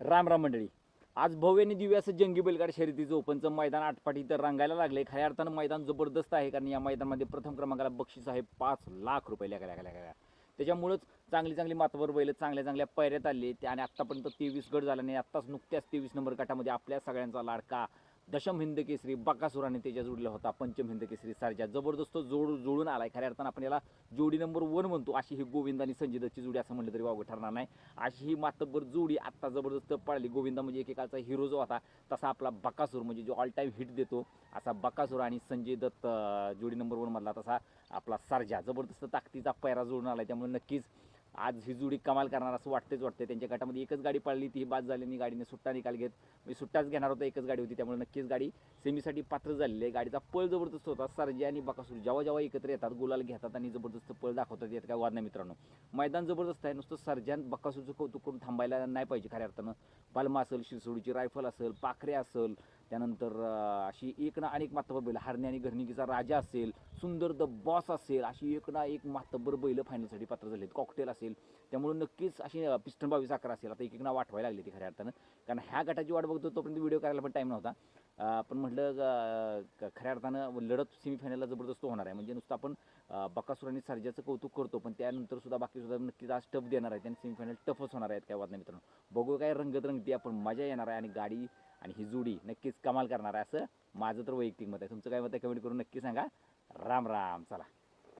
राम राम मंडळी. आज भव्य आणि दिव्य असं जंगी बैलगाड शर्यतीचं ओपनचं मैदान आटपाटी तर रंगायला लागले खऱ्या अर्थानं मैदान जबरदस्त आहे कारण या मैदानामध्ये प्रथम क्रमांकाला बक्षीस आहे पाच लाख रुपये. लागल्या लेखा लेखा त्याच्यामुळंच चांगली चांगली मातवर बैल चांगल्या चांगल्या पैऱ्यात आले ते आणि आत्तापर्यंत तेवीस गट झाला नाही आत्ताच नुकत्याच तेवीस नंबर गटामध्ये आपल्या सगळ्यांचा लाडका दशम हिंद केसरी बकासुराने त्याच्या जोडला होता. पंचम हिंद केसरी सारख्या जबरदस्त जोड जोडून आलाय. खऱ्या अर्थानं आपण याला जोडी नंबर वन म्हणतो. अशी ही गोविंद आणि संजय दत्तची जोडी असं म्हटलं तरी वावगं ठरणार नाही. अशी ही मातब्बर जोडी आत्ता जबरदस्त पळली. गोविंदा म्हणजे एकेकाचा हिरो जो होता तसा आपला बकासूर म्हणजे जो ऑल टाईम हिट देतो असा बकासूर आणि संजय दत्त जोडी नंबर वनमधला तसा आपला सारजा. जबरदस्त ताकदीचा पैरा जोडून आला आहे त्यामुळे नक्कीच आज ही जुडी कमाल करणार असं वाटतेच वाटते त्यांच्या गटामध्ये एकच गाडी पाळली ती बाद झाली आणि गाडीने सुट्टा निकाल घेत मी सुट्टाच घेणार होता एकच गाडी होती त्यामुळे नक्कीच गाडी सेमीसाठी पात्र झालेली आहे. गाडीचा पळ जबरदस्त होता सरजे आणि बकासूर जेव्हा जेव्हा एकत्र येतात गुलाल घेतात आणि जबरदस्त पळ दाखवतात येत काय वाद नाही मित्रांनो. मैदान जबरदस्त आहे नुसतं सर्जन बकासूरचं कौतुक करून थांबायला नाही पाहिजे खऱ्या अर्थानं. पालमा असेल शिरसोडीची रायफल असेल पाखरे असेल त्यानंतर अशी एक ना अनेक मातबर बैल हरणे आणि घरणिकीचा राजा असेल सुंदर द बॉस असेल अशी एक ना एक मातबर बैल फायनलसाठी पात्र झालेत. कॉकटेल असेल त्यामुळे नक्कीच अशी पिस्टन बावीस अकरा असेल. आता एक एक ना वाटवायला लागली ती खऱ्या अर्थानं. कारण ह्या गटाची वाट बघतो तोपर्यंत व्हिडिओ करायला पण टाईम नव्हता. पण म्हटलं खऱ्या अर्थानं लढत सेमीफायनलला जबरदस्त होणार आहे. म्हणजे नुसतं आपण अं, बकासूर आणि सर्जाचं कौतुक करतो पण त्यानंतर सुद्धा बाकी सुद्धा नक्कीच आज टफ देणार आहे आणि सेमीफायनल टफच होणार आहेत काय वाद नाही मित्रांनो. बघू काय रंगत रंगती आपण. मजा येणार आहे आणि गाडी आणि ही जोडी नक्कीच कमाल करणार आहे. असं माझं तर वैयक्तिक मत आहे. तुमचं काय मत आहे? कमेंट करून नक्की सांगा. राम राम. चला.